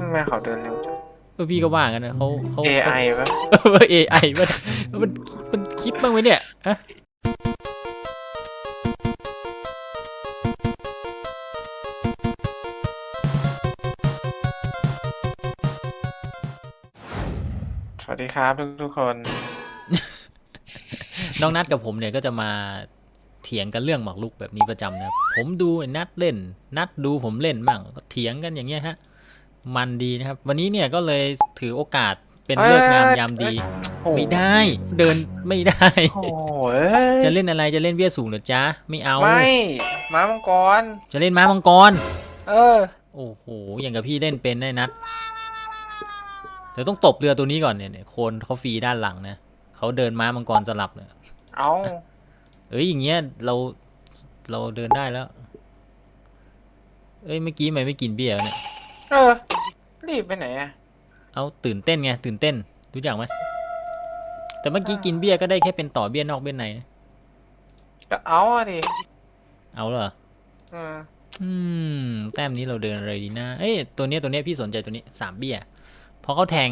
ทำไมเขาเดินเร็วจัง เออพี่ก็ว่ากันนะเขาเขา AI ปะเออ AI มันมันมันคิดบ้างไหมเนี่ยอะสวัสดีครับทุกทุกๆคน น้องนัดกับผมเนี่ยก็จะมาเถียงกันเรื่องหมากรุกแบบนี้ประจำนะครับผมดูไอ้นัดเล่น นัดดูผมเล่นบ้างก็เถียงกันอย่างเงี้ยฮะ มันดีนะครับ วันนี้เนี่ยก็เลยถือโอกาสเป็นเลิกษ์งามยามดีโอ้ไม่ได้ เดินไม่ได้โอ้ยจะเล่นอะไรจะเล่นเวียสูงเหรือจ๊ะไม่เอาไม่ม้ามังกร จะเล่นม้ามังกร เออ โอ้โหอย่างกับพี่เล่นเป็นได้นัดเดี๋ยวต้องตบเรือตัวนี้ก่อนเนี่ยเนี่ยโคนเขาฟรีด้านหลังนะเขาเดินม้ามังกรสลับเนี่ยเอาเอ้ยอย่างเงี้ยเราเราเดินได้แล้ว เอ้ยเมื่อกี้ทำไมไม่กินเบียร์วะเนี่ย เออ รีบไปไหนอะเอาตื่นเต้นไงตื่นเต้นรู้จักไหมแต่เมื่อกี้กินเบียร์ก็ได้แค่เป็นต่อเบียร์นอกเบียร์ในนะก็เอาอะดิเอาเหรอเอออืมแต้มนี้เราเดินอะไรดีนะเอ้ยตัวเนี้ยตัวเนี้ยพี่สนใจตัวนี้สามเบี้ยเพราะเขาแทง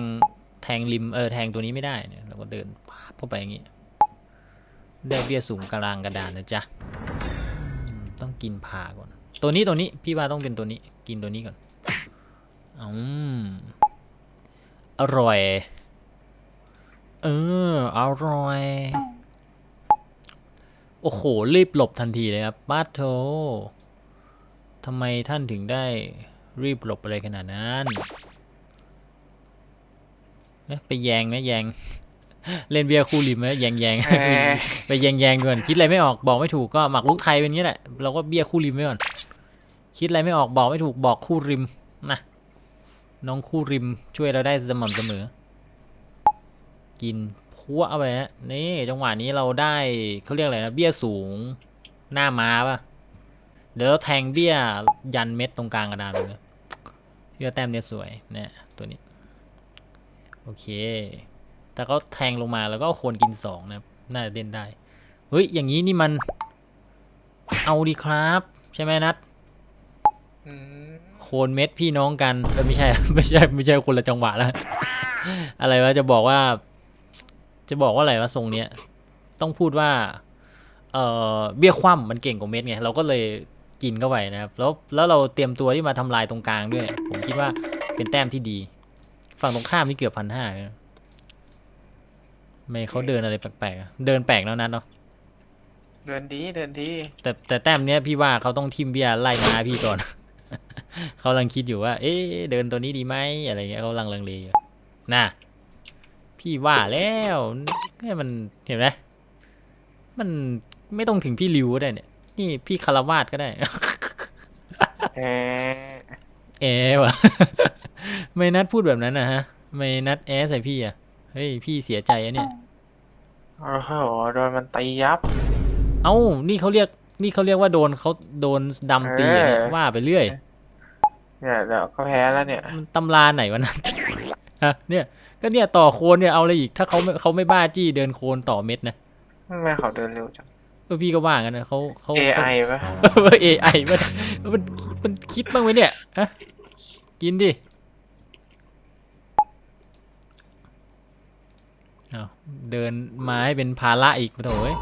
แทงริมเออแทงตัวนี้ไม่ได้เนี่ยเราก็เดินปาบเข้าไปอย่างงี้ได้เบี้ยสูงกลางกระดานนะจ๊ะอืมต้องกินผ่าก่อน ตัวนี้ตัวนี้พี่ว่าต้องเป็นตัวนี้กินตัวนี้ก่อน อืมอร่อย เออ อร่อย โอ้โห รีบหลบทันทีเลยครับบ้าโททำไมท่านถึงได้รีบหลบอะไรขนาดนั้นเอ๊ะไปแยงไหมแยง เล่นเบียร์คู่ริมไหมแยงแยงแหมไปแยงแยงด่วนคิดอะไรไม่ออกบอกไม่ถูกก็หมักลูกไทยเป็นงี้แหละเราก็เบียร์คู่ริมไว้ก่อนคิดอะไรไม่ออกบอกไม่ถูกบอกคู่ริมนะ น้องคู่ริมช่วยเราได้สม่ำเสมอ กินพัวเอาไปฮะนี่จังหวะนี้เราได้เขาเรียกอะไรนะเบี้ยสูงหน้าม้าปะเดี๋ยวเราแทงเบี้ยยันเม็ดตรงกลางกระดานเลยเพี่ว่าแต้มเนี่ยสวยเนี่ยตัวนี้ โอเค แต่ก็แทงลงมาแล้วก็ควรกินสองนะครับน่าจะเล่นได้ เฮ้ย อย่างนี้นี่มัน เอาดีครับ ใช่ไหมนัดอืม คนเม็ดพี่น้องกันเอ้ยไม่ใช่ไม่ใช่ไม่ใช่คนละจังหวะแล้วอะไรวะจะบอกว่า จะบอกว่าอะไรวะทรงเนี้ยต้องพูดว่า เอ่อเบี้ยคว่ำมันเก่งกว่าเม็ดไงเราก็เลยกินเข้าไปนะครับ แล้วแล้วเราเตรียมตัวที่มาทำลายตรงกลางด้วย ผมคิดว่าเป็นแต้มที่ดี ฝั่งตรงข้ามนี่เกือบพันห้าไม่เขาเดินอะไรแปลกๆอะเดินแปลกแล้วนัดเนาะเดินดีเดินดีแต่แต่แต้มเนี้ยพี่ว่าเขาต้องทิมเบี้ยไล่มาพี่ก่อน เขากำลังคิดอยู่ว่า เอ๊ะเดินตัวนี้ดีไหมอะไรเงี้ยเขากำลังลังเลอยู่น่ะพี่ว่าแล้วเนี่ยมันเห็นไหมมันไม่ต้องถึงพี่ริวก็ได้เนี่ย นี่พี่คารวาสก็ได้แหมแอวะไม่นัดพูดแบบนั้นนะฮะ ไม่นัดแอใส่พี่อะ เฮ้ยพี่เสียใจอะเนี่ยโอ้โหโดนมันตียับ เอ้า นี่เขาเรียก นี่เขาเรียกว่าโดนเขาโดนดำตีอะเนี่ยเออว่าไปเรื่อย เนี่ยเดี๋ยวก็แพ้แล้วเนี่ย มันตำราไหนวะนัดฮะเนี่ย ก็เนี่ยต่อโคนเนี่ยเอาอะไรอีก ถ้าเขาไม่เขาไม่บ้าจี้เดินโคนต่อเม็ดนะทำไมเขาเดินเร็วจัง เออพี่ก็ว่ากันนะเขาเขา AI ปะเอไอมันมันมันคิดบ้างไหมเนี่ยฮะกินดิเอาเดินมาให้เป็นภาระอีกโถ่เอ้ย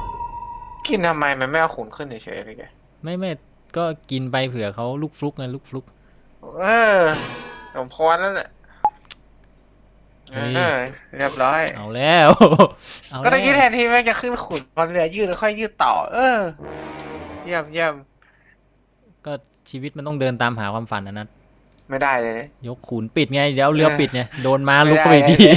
กินทำไมมันไม่เอาขุนขึ้นเฉยๆเลยแกไม่ไม่ก็กินไปเผื่อเขาลูกฟลุกนะลูกฟลุก เออสมพรแล้วแหละเฮ้ยเออเรียบร้อย เอาแล้ว เอาก็แล้ตะกี้แทวนที่แม่งจะขึ้นขุนพอเรือยืดแล้วค่อยยืดต่อ เออ เยี่ยมเยี่ยมก็ชีวิตมันต้องเดินตามหาความฝันนะนัดไม่ได้เลย ยกขุนปิดไงเดี๋ยวเอาเรือเออปิดไงโดนมาลุกไม่เข้าไปได้ดี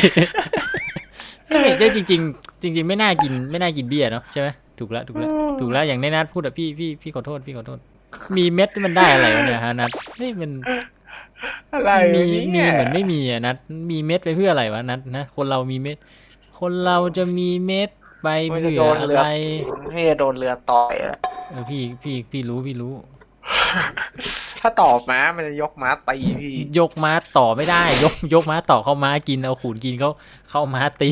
ไม่ใช่จริงๆจริง ๆ ไม่น่ากินไม่น่ากินเบียร์เนาะใช่ไหมถูกแล้วถูกแล้วถูกแล้วอย่างในนัดพูดอะพี่พี่พี่ขอโทษพี่ขอโทษ มีเม็ดที่มันได้อะไรวะเนี่ยฮะนัดเฮ้ยมันอะไรมีวะมีเนี่ยเหมือนไม่มีอะนัดมีเม็ดไปเพื่ออะไรวะนัดนะคนเรามีเม็ด คนเราจะมีเม็ดไปมันเพื่จะอโดนอะเรือไรพี่จะโดนเรือต่อยแล้วเออพี่พี่พี่รู้พี่รู้ ถ้าตอบม้ามันจะยกม้าตีพี่ ยกม้าต่อไม่ได้ ยกยกม้าต่อเข้าม้ากินเอาขูนกินเขาเข้าม้าตี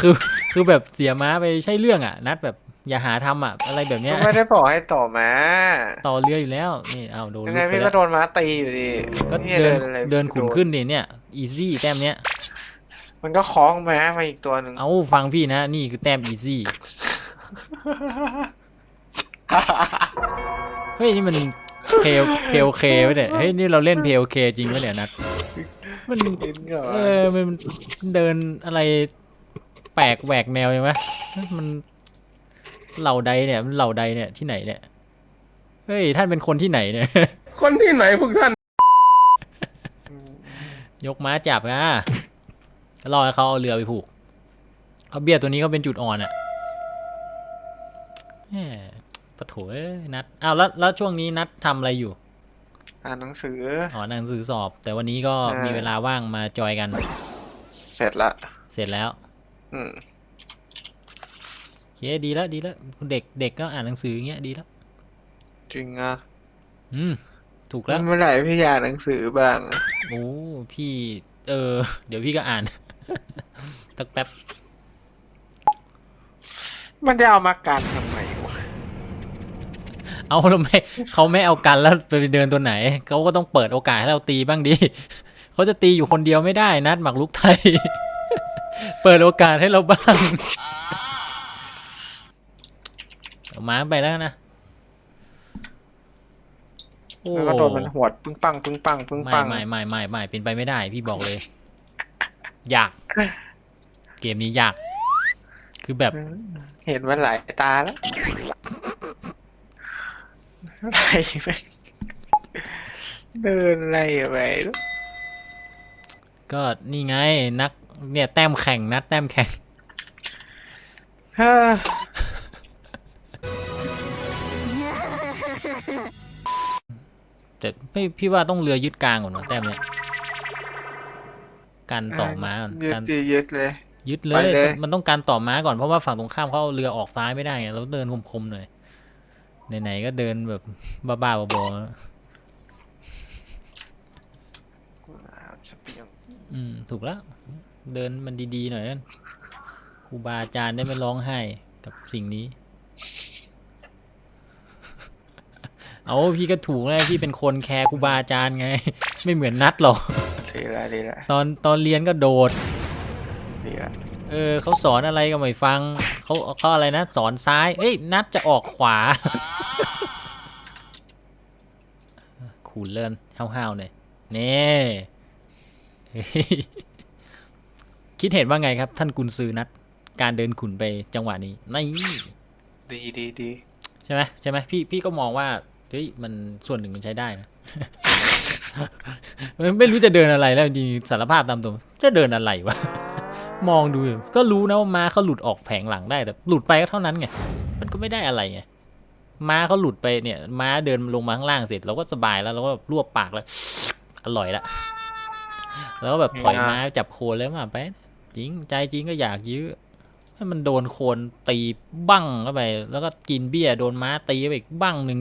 คือคือแบบเสียม้าไปใช่เรื่องอะ นัดแบบ อย่าหาทำอะ อะไรแบบเนี้ยก็ไม่ได้บอกให้ต่อมาต่อเรืออยู่แล้ว นี่เอาโดนยังลุไงกไปพี่แล้ก็วโดนม้าตีอยู่ดีก็พี่เดินอะไรเดินขุนโขึ้นดิเนี่ย อีซี่แต้มเนี้ย มันก็คล้องม้ามาอีกตัวหนึ่งเอาฟังพี่นะ นี่คือแต้มอีซี่เฮ้ยนี่มันเพลเพลเคไว้เนี่ยเฮ้ยนี่เราเล่นเพลเคจริงวะเนี่ยนัดมันกินก่อนเออมันเดินอะไรแปลกแหวกแนวใช่ไหมมัน เหล่าใดเนี่ยมันเหล่าใดเนี่ยที่ไหนเนี่ยเฮ้ยท่านเป็นคนที่ไหนเนี่ย คนที่ไหนพวกท่าน ยกม้าจับอะรอให้เขาเอาเรือไปผูกเขาเบียดตัวนี้เขาเป็นจุดอ่อนอะแหมปะโถเอ้ยนัดอ้าวแล้วแล้วช่วงนี้นัดทำอะไรอยู่ อ่านหนังสืออ๋อหนังสือสอบ แต่วันนี้ก็อ่ามีมีเวลาว่างมาจอยกัน เสร็จละ เสร็จแล้ว อืมโอ เคดีแล้วดีแล้วเด็กเด็กก็อ่านหนังสืออย่างเงี้ยดีแล้วจริงอะอืมถูกแล้วเมื่อไหร่พี่จะอ่านหนังสือบ้างโอ้พี่ เออ เดี๋ยวพี่ก็อ่านตักแป๊บ มันจะเอามากันทำไมวะเอาแล้วไม่เขาไม่เอากันแล้วไปเดินตัวไหนเขาก็ต้องเปิดโอกาสให้เราตีบ้างดิเขาจะตีอยู่คนเดียวไม่ได้นัดหมักลุกไทย เปิดโอกาสให้เราบ้าง เอาม้าไปแล้วนะโอ้แล้วก็โดนมันหวดปึ้งปังปึ้งปังปึ้งไม่ปังไม่ไม่ไม่ไม่เป็นไปไม่ได้ พี่บอกเลย ยาก เกมนี้ยาก คือแบบเห็นมันหลายตาแล้วไล่ไปเดินไล่ไปแล้วก็นี่ไงนัก เนี่ยแต้มแข่งนัดแต้มแข่ง เฮ้อ แต่พี่พี่ว่าต้องเรือยึดกลางก่อนเนอะแต้มเนี่ยการต่อม้าก่อนยึดการยึดยึดเลย ยึดเลไปยเลย มันต้องการต่อม้าก่อนเพราะว่าฝั่งตรงข้ามเขาเอาเรือออกซ้ายไม่ได้ไงเราเดินคมๆหน่อยไหนๆก็เดินแบบบ้าๆบอๆสเปียงอืม ถูกแล้ว เดินมันดี ๆ หน่อยนั่นครูบาอาจารย์ได้ไม่ร้องไห้กับสิ่งนี้ เอาพี่ก็ถูกแล้วพี่เป็นคนแคร์ครูบาอาจารย์ไง ไม่เหมือนนัดหรอกดีละดีละตอนตอนเรียนก็โดด ดีละเออเขาสอนอะไรก็ไม่ฟังเขาเขาอะไรนะ สอนซ้ายเอ้ยนัดจะออกขวาขูนเลินห้าวๆหน่อยเน่เฮ้ยคิดเห็นว่าไงครับ ท่านกุนซือนัด การเดินขุนไปจังหวะนี้นี่ดีดีดีใช่ไหมใช่ไหมพี่พี่ก็มองว่า เฮ้ยมันส่วนหนึ่งมันใช้ได้นะ ไม่รู้จะเดินอะไรแล้วจริงสารภาพตามตรงจะเดินอะไรวะ มองดูก็รู้นะว่าม้าเขาหลุดออกแผงหลังได้แต่หลุดไปก็เท่านั้นไง มันก็ไม่ได้อะไรไง ม้าเขาหลุดไปเนี่ย ม้าเดินลงมาข้างล่างเสร็จเราก็สบายแล้วเราก็แบบรวบปากแล้ว อร่อยละ แล้วแบบถอยม้าจับโคนแล้วมาไปจริงใจจริงก็อยากยื้อให้มันโดนโคนตีบั้งเข้าไป แล้วก็กินเบี้ยโดนม้าตีไปอีกบั้งหนึ่ง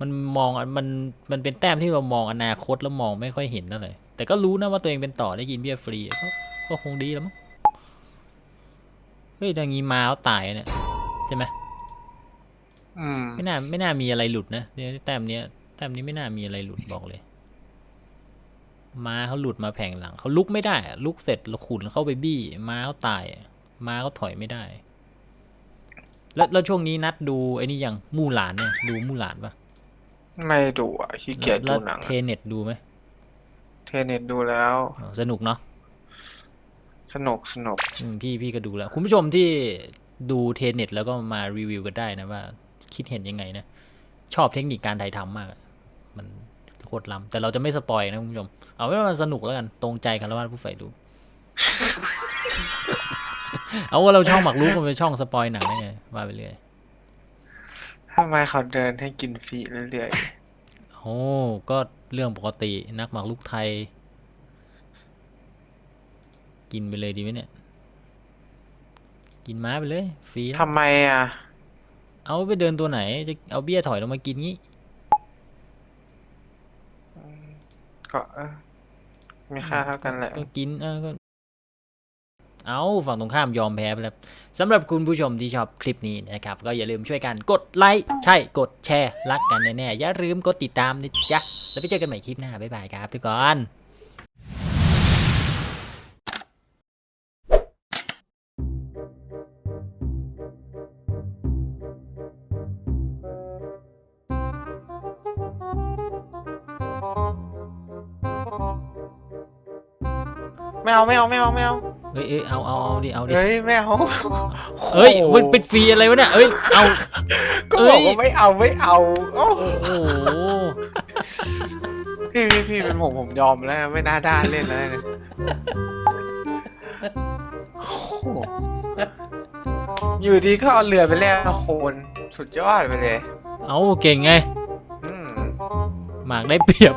มันมันมองมันมันเป็นแต้มที่เรามองอนาคตแล้วมองไม่ค่อยเห็นเท่าไหร่แต่ก็รู้นะว่าตัวเองเป็นต่อได้กินเบี้ยฟรีก็ก็คงดีแล้วมั้งเฮ้ยดังนี้มาเอาตายเนี่ยใช่ไหมอืมไม่น่าไม่น่ามีอะไรหลุดนะเนี่ยแต้มเนี้ยแต้มนี้ไม่น่ามีอะไรหลุดบอกเลยม้าเขาหลุดมาแผงหลังเขาลุกไม่ได้อะลุกเสร็จแล้วขุนเข้าไปบี้ม้าเขาตายอะม้าเขาถอยไม่ได้ แล้วแล้วช่วงนี้นัดดูไอ้นี่ยังมู่หลานเนี่ยดูมู่หลานปะ ไม่ดูอะขี้เกียจแล้ดูวหนังเทเน็ตดูไหมเทเน็ตดูแล้วอ๋อสนุกเนาะสนุกสนุกอืมพี่พี่ก็ดูแล้ว คุณผู้ชมที่ดูเทเน็ตแล้วก็มารีวิวกันได้นะว่า คิดเห็นยังไงนะ ชอบเทคนิคการถ่ายทำมากอะมันโคตรล้ำแต่เราจะไม่สปอยนะคุณผู้ชม เอาไว้ว่ามันสนุกแล้วกัน ตรงใจกันแล้วว่าผู้ใฝ่ดู เอาว่าเราช่องหมักรู้มันเป็นช่องสปอยหนังได้ไงว่าไปเรื่อย ทำไมเขาเดินให้กินฟรีเรื่อยโอ้ก็เรื่องปกตินักหมักลูกไทย กินไปเลยดีไหมเนี่ย กินม้าไปเลยฟรีๆแล้วทำไมอะ เอาไปเดินตัวไหน จะเอาเบี้ยถอยลงมากินงี้ ก็เออมีค่าเท่ากันแหละ ก็กินเออก็ เอาฝั่งตรงข้ามยอมแพ้ไปแล้วสำหรับคุณผู้ชมที่ชอบคลิปนี้นะครับ ก็อย่าลืมช่วยกันกดไลค์ใช่กดแชร์รักกันแน่ๆอย่าลืมกดติดตามนะจ๊ะแล้วไปเจอกันใหม่คลิปหน้าบ๊ายบายครับทุกคนไม่เอาไม่เอาไม่เอาไม่เอา เฮ้ยเอ้ยเอาเอาเอาดิเอาดิเฮ้ยไม่เอาเฮ้ยมันเป็นฟรีอะไรวะเนี่ยเอ้ยเอาก็บอกว่าไม่เอาไม่เอาโอ้โอ้โหพี่พี่พี่เป็นผมผมยอมแล้วนะไม่น่าด้านเล่นแล้วนะโอ้โหอยู่ดีก็เอาเรือไปแลกโคนสุดยอดไปเลย เอาเก่งไงอืมหมากได้เปรียบ